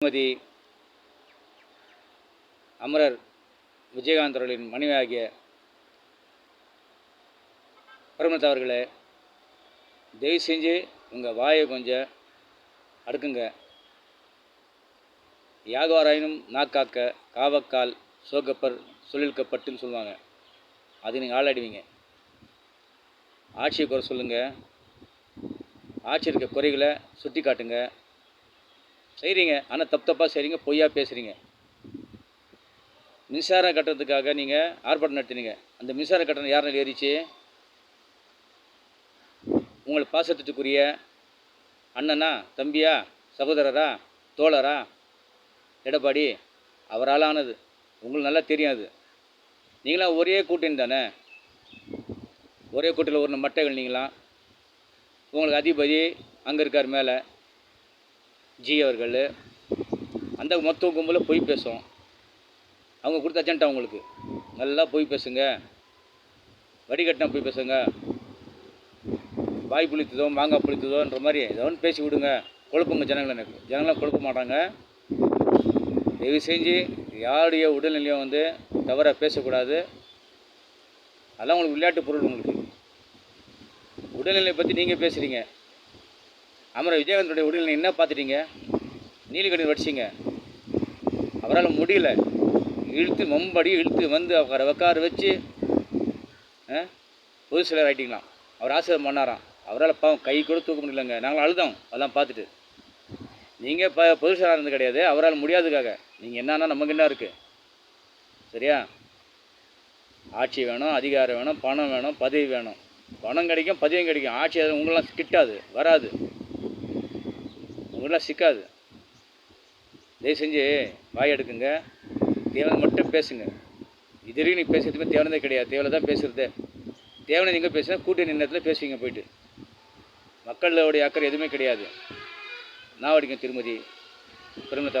திருமதி அமரர் விஜயகாந்த் அவர்களின் மனைவியாகிய பரமத் அவர்களே தயவு செஞ்சு உங்கள் வாயை கொஞ்சம் அடுக்குங்க. யாகவாராயினும் நாக்காக்க காவக்கால் சோகப்பர் சொல்லிழுக்கப்பட்டுன்னு சொல்லுவாங்க. அது நீங்கள் ஆளாடுவீங்க ஆட்சியை குறை சொல்லுங்கள் ஆட்சி இருக்க குறைகளை சுட்டி காட்டுங்க செய்கிறீங்க ஆனால் தப்பு தப்பாக செய்கிறீங்க பொய்யா பேசுகிறீங்க மின்சாரம் கட்டணத்துக்காக நீங்கள் ஆர்ப்பாட்டம் நடத்தினீங்க. அந்த மின்சார கட்டணம் யார் ஏறிச்சு? உங்களை பாசத்துக்குரிய அண்ணனா தம்பியா சகோதரரா தோழரா? எடப்பாடி அவரால் ஆனது. உங்களுக்கு நல்லா தெரியும் அது. நீங்களாம் ஒரே கூட்டணி தானே? ஒரே கூட்டில் ஒரு மட்டைகள் நீங்களாம். உங்களுக்கு அதிபதி அங்கே இருக்கார் மேலே. ஜி அவர்கள் அந்த மொத்த கும்பலில் பொய் பேசும். அவங்க கொடுத்த அஜெண்டா உங்களுக்கு? நல்லா பொய் பேசுங்க. வடிகட்டினா பொய் பேசுங்க. வாய் புளித்ததோ மாங்காய் புளித்ததோன்ற மாதிரி ஏதோ ஒன்று பேசி விடுங்க. கொழுப்புங்க ஜனங்களை எனக்கு. ஜனங்களாம் குழப்ப மாட்டாங்க. தயவு செஞ்சு யாருடைய உடல்நிலையும் வந்து தவறாக பேசக்கூடாது. அதெல்லாம் உங்களுக்கு விளையாட்டு பொருள் உங்களுக்கு. உடல்நிலையை பற்றி நீங்கள் பேசுகிறீங்க அமர விஜயகாந்தனுடைய உடல்நிலை என்ன பார்த்துட்டீங்க? நீலிக்கண்ணீர் வடிச்சிங்க. அவரால் முடியல. இழுத்து மம்படி இழுத்து வந்து உட்கார உட்கார வச்சு ஆ, பொது சிலர் ஆகிட்டிங்களாம் அவர் ஆசிரியர் பண்ணாராம். அவரால் பாவம் கை கூட தூக்க முடியலங்க. நாங்கள் அழுதோம். அதெல்லாம் பார்த்துட்டு. நீங்கள் இப்போ பொது சிலராக இருந்தது கிடையாது. அவரால் முடியாதுக்காக நீங்கள் என்னன்னா நமக்கு என்ன இருக்குது சரியா? ஆட்சி வேணும் அதிகாரம் வேணும் பணம் வேணும் பதவி வேணும். பணம் கிடைக்கும் பதவியும் கிடைக்கும். ஆட்சி அது உங்களெலாம் கிட்டாது வராது. உங்களெலாம் சிக்காது. தயவு செஞ்சு வாய் எடுக்குங்க. தேவனை மட்டும் பேசுங்க. இது வரைக்கும் நீங்கள் பேசுறதுமே தேவனதே கிடையாது. தேவனை தான் பேசுகிறதே தேவனை நீங்கள் பேசுனா கூட்டணி நேரத்தில் பேசுவீங்க போயிட்டு. மக்களோடைய அக்கறை எதுவுமே கிடையாது. நான் வடிக்கும் திருமதி பிரமலதா